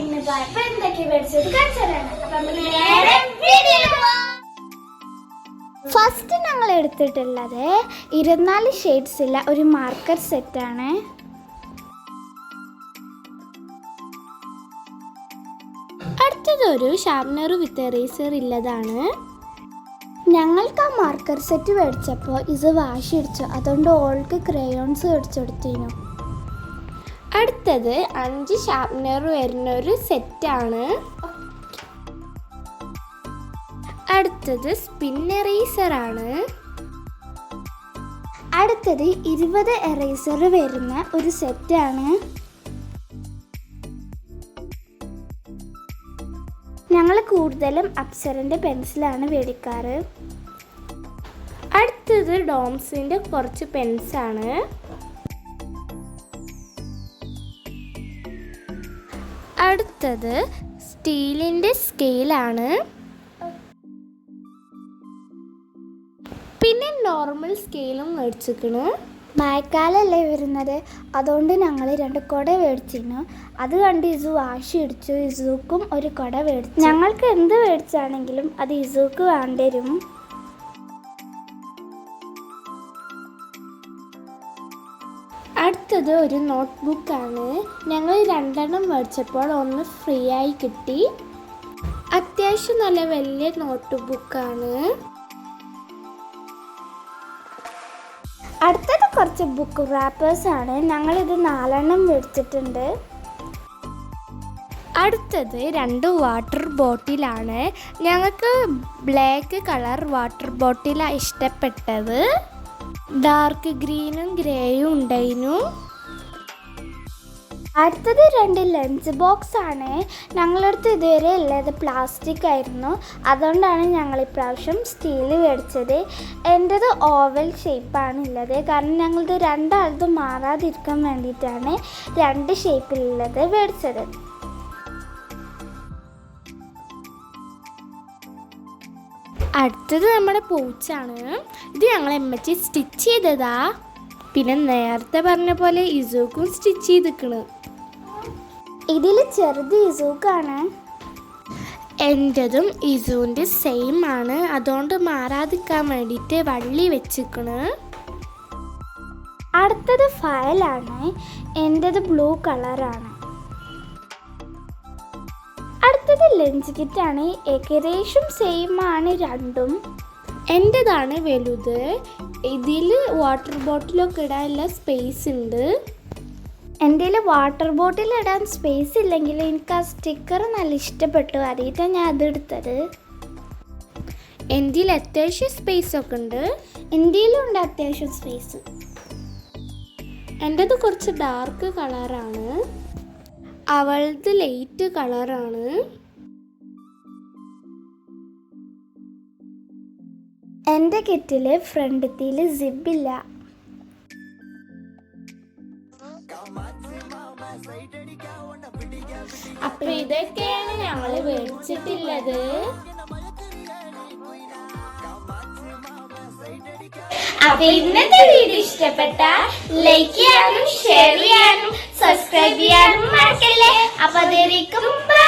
എന്തൊക്കെ നേരെ ഫസ്റ്റ് ഞങ്ങൾ എടുത്തിട്ടുള്ളത് ഇരുപത്തിനാല് ഉള്ള ഒരു മാർക്കർ സെറ്റാണ് അടുത്തതൊരു ഷാർപ്നർ വിത്ത് എറേസർ ഇല്ലതാണ്. ഞങ്ങൾക്ക് ആ മാർക്കർ സെറ്റ് മേടിച്ചപ്പോൾ ഇത് വാശി അടിച്ചു അതുകൊണ്ട് ഓൾക്ക് ക്രയോൺസ് മേടിച്ചു കൊടുത്തിരുന്നു. അടുത്തത് അഞ്ച് ഷാർപ്നർ വരുന്ന ഒരു സെറ്റാണ് അടുത്തത് സ്പിൻ എറേസർ ആണ്. അടുത്തത് ഇരുപത് എറേസർ വരുന്ന ഒരു സെറ്റാണ് ഞങ്ങൾ കൂടുതലും അപ്സറിന്റെ പെൻസിലാണ് മേടിക്കാറ്. അടുത്തത് ഡോംസിന്റെ കുറച്ച് പെൻസാണ് അടുത്തത് സ്റ്റീലിന്റെ സ്കെയിലാണ്. പിന്നെ നോർമൽ സ്കെയിലും മേടിച്ചിരിക്കണം. മഴക്കാലല്ലേ വരുന്നത്. അതുകൊണ്ട് ഞങ്ങൾ രണ്ട് കുട മേടിച്ചിരുന്നു. അത് കണ്ട് ഇസു വാശി അടിച്ചു ഇസുക്കും ഒരു കുട മേടിച്ചു. ഞങ്ങൾക്ക് എന്ത് മേടിച്ചാണെങ്കിലും അത് ഇസുക്ക് വേണ്ടി വരും അടുത്തത് ഒരു നോട്ട് ബുക്കാണ് ഞങ്ങൾ രണ്ടെണ്ണം മേടിച്ചപ്പോൾ ഒന്ന് ഫ്രീ ആയി കിട്ടി. അത്യാവശ്യം നല്ല വലിയ നോട്ട് ബുക്കാണ് അടുത്തത് കുറച്ച് ബുക്ക് റാപ്പേഴ്സ് ആണ്. ഞങ്ങളിത് നാലെണ്ണം മേടിച്ചിട്ടുണ്ട്. അടുത്തത് രണ്ട് വാട്ടർ ബോട്ടിലാണ് ഞങ്ങൾക്ക് ബ്ലാക്ക് കളർ വാട്ടർ ബോട്ടിലാണ് ഇഷ്ടപ്പെട്ടത്. ഡാർക്ക് ഗ്രീനും ഗ്രേയും ഉണ്ടായിരുന്നു. അടുത്തത് രണ്ട് ലഞ്ച് ബോക്സ് ആണ്. ഞങ്ങളടുത്ത് ഇതുവരെ ഉള്ളത് പ്ലാസ്റ്റിക് ആയിരുന്നു. അതുകൊണ്ടാണ് ഞങ്ങൾ ഇപ്രാവശ്യം സ്റ്റീൽ മേടിച്ചത്. എന്റെത് ഓവൽ ഷേപ്പാണ് ഉള്ളത്. കാരണം ഞങ്ങളത് രണ്ടാളത് മാറാതിരിക്കാൻ വേണ്ടിയിട്ടാണ് രണ്ട് ഷേപ്പിലുള്ളത് മേടിച്ചത്. അടുത്തത് നമ്മുടെ പൂച്ചാണ്. ഇത് ഞങ്ങൾ എമ്മച്ചി സ്റ്റിച്ച് ചെയ്തതാ. പിന്നെ നേരത്തെ പറഞ്ഞ പോലെ ഇസൂക്കും സ്റ്റിച്ച് ചെയ്തിക്കണ്. ഇതിൽ ചെറുത് ഇസൂക്കാണ്. എന്റെതും ഇസുവിന്റെ സെയിം ആണ്. അതുകൊണ്ട് മാറാതിക്കാൻ വേണ്ടിയിട്ട് വള്ളി വെച്ചിക്കണ്. അടുത്തത് ഫയലാണ്. എന്റെത് ബ്ലൂ കളറാണ്. അടുത്തത് ലഞ്ച് കിറ്റാണ് ഏകദേശം സെയിം ആണ് രണ്ടും. എന്റെതാണ് വലുത്? ഇതിൽ വാട്ടർ ബോട്ടിലൊക്കെ ഇടാനുള്ള സ്പേസ് ഉണ്ട്. എന്റെ വാട്ടർ ബോട്ടിൽ ഇടാൻ സ്പേസ് ഇല്ലെങ്കിൽ എനിക്ക് ആ സ്റ്റിക്കർ നല്ല ഇഷ്ടപ്പെട്ടു. അറിയിട്ടാണ് ഞാൻ അത് എടുത്തത്. എന്റെ അത്യാവശ്യം സ്പേസ് ഒക്കെ ഉണ്ട്. എന്റെയിലുണ്ട് അത്യാവശ്യം സ്പേസ് എന്റെത് കുറച്ച് ഡാർക്ക് കളറാണ് അവളത് ലൈറ്റ് കളറാണ്. എന്റെ കിറ്റിൽ ഫ്രണ്ടത്തിൽ സിബില്ല. അപ്പൊ ഇതൊക്കെയാണ് ഞങ്ങൾ മേടിച്ചിട്ടുള്ളത്. അപ്പൊ ഇന്നത്തെ വീഡിയോ ഇഷ്ടപ്പെട്ട ലൈക്ക് ചെയ്യാനും ഷെയർ ചെയ്യാനും സബ്സ്ക്രൈബ് ചെയ്യാനും മറക്കല്ലേ? അപ്പൊ അതേക്കും ബൈ